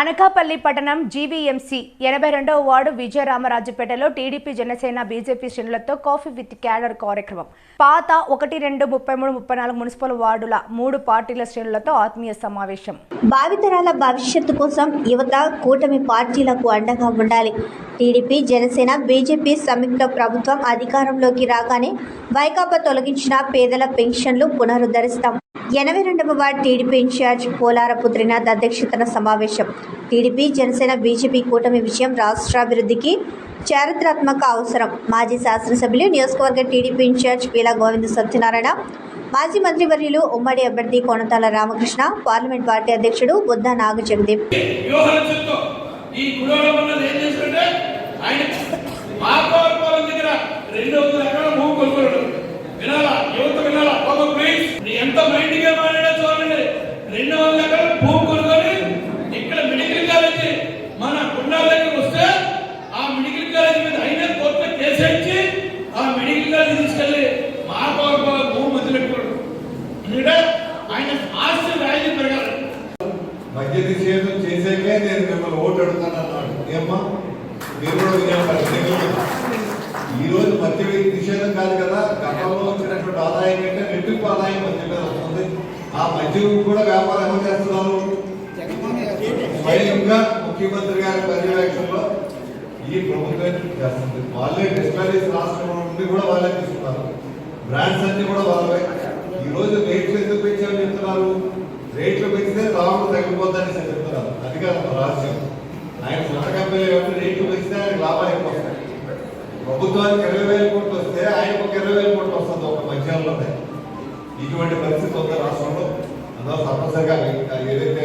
అనకాపల్లి పట్టణం జీవీఎంసీ ఎనభై రెండవ వార్డు విజయరామరాజుపేటలో టీడీపీ జనసేన బీజేపీ శ్రేణులతో కాఫీ విత్ క్యాడర్ కార్యక్రమం. పాత ఒకటి రెండు ముప్పై మూడు ముప్పై నాలుగు మున్సిపల్ వార్డుల మూడు పార్టీల శ్రేణులతో ఆత్మీయ సమావేశం. భావితరాల భవిష్యత్తు కోసం యువత కూటమి పార్టీలకు అండగా ఉండాలి. టీడీపీ జనసేన బీజేపీ సంయుక్త ప్రభుత్వం అధికారంలోకి రాగానే వైకాపా తొలగించిన పేదల పెన్షన్లు పునరుద్ధరిస్తాం. ఎనభై రెండవ ward TDP incharge Polarapu Trinath అధ్యక్షతన సమావేశం. టీడీపీ జనసేన బీజేపీ కూటమి విషయం రాష్ట్రాభివృద్ధికి చారిత్రాత్మక అవసరం. మాజీ శాసనసభ్యులు నియోజకవర్గ టీడీపీ ఇన్ఛార్జ్ పీలా గోవింద సత్యనారాయణ మాజీ మంత్రివర్యులు ఉమ్మడి అభ్యర్థి కోనతాల రామకృష్ణ పార్లమెంట్ పార్టీ అధ్యక్షుడు బుద్ధ నాగ జగదీప్ వ్యూహాల చుట్టూ ఈ గుడవడం వల్ల ఏం చేస్తుంటే ఆయన మా పౌరపాలెం దగ్గర రెండు వందల ఎకరాల భూమి కొనుగోలు వినాలా యువత వినాలా ఒక ప్లీజ్ నీ ఎంత మైండ్గా మాట్లాడా చూడండి. రెండు వందల ఎకరాలు భూమి కొనుగోలు ఇక్కడ మెడికల్ కాలేజీ మన గుండాల దగ్గర వస్తే ఆ మెడికల్ కాలేజీ మీద అయినా కోర్టులో కేసు ఇచ్చి ఆ మెడికల్ కాలేజీ తీసుకెళ్ళి మా పౌరపాలెం భూమి మధ్య పెట్టుకోడు ఆయన ఆస్తి వాల్యూ పెరగాలి. మధ్య నిషేధం చేసేకే నేను మిమ్మల్ని ఓటు అడుగుతాను అన్నాడు ఏమ్మా? మీరు కూడా వినేవారు ఈ రోజు మద్య నిషేధం కాదు కదా. గతంలో వచ్చినటువంటి ఆదాయం కంటే రెట్టింపు ఆదాయం ఆ మద్యం కూడా వ్యాపారం ఎవరు చేస్తున్నారు స్వయంగా ముఖ్యమంత్రి గారి పర్యవేక్షణలో ఈ ప్రభుత్వం చేస్తుంది? వాళ్ళే డిస్టరీస్ రాష్ట్రం నుండి కూడా వాళ్ళే తీసుకున్నారు. బ్రాండ్స్ అన్ని కూడా వాళ్ళే ఈ రోజు రేట్లు ఎందుకు పెంచామని చెప్తున్నారు? రేట్లు పెంచితే రావడం తగ్గిపోద్దని చెప్తున్నారు. అది కాదు రాజ్యం. ఆయన సొంత కంపెనీ కాబట్టి రేట్లు పెంచితే ఆయన లాభాలు ఎక్కువ వస్తాయి. ప్రభుత్వానికి ఇరవై వేల కోట్లు వస్తే ఆయనకు ఒక ఇరవై వేల కోట్లు వస్తుంది ఒక మధ్యాహ్నంలోనే. ఇటువంటి పరిస్థితి ఉంది రాష్ట్రంలో అందులో తప్పనిసరిగా ఏదైతే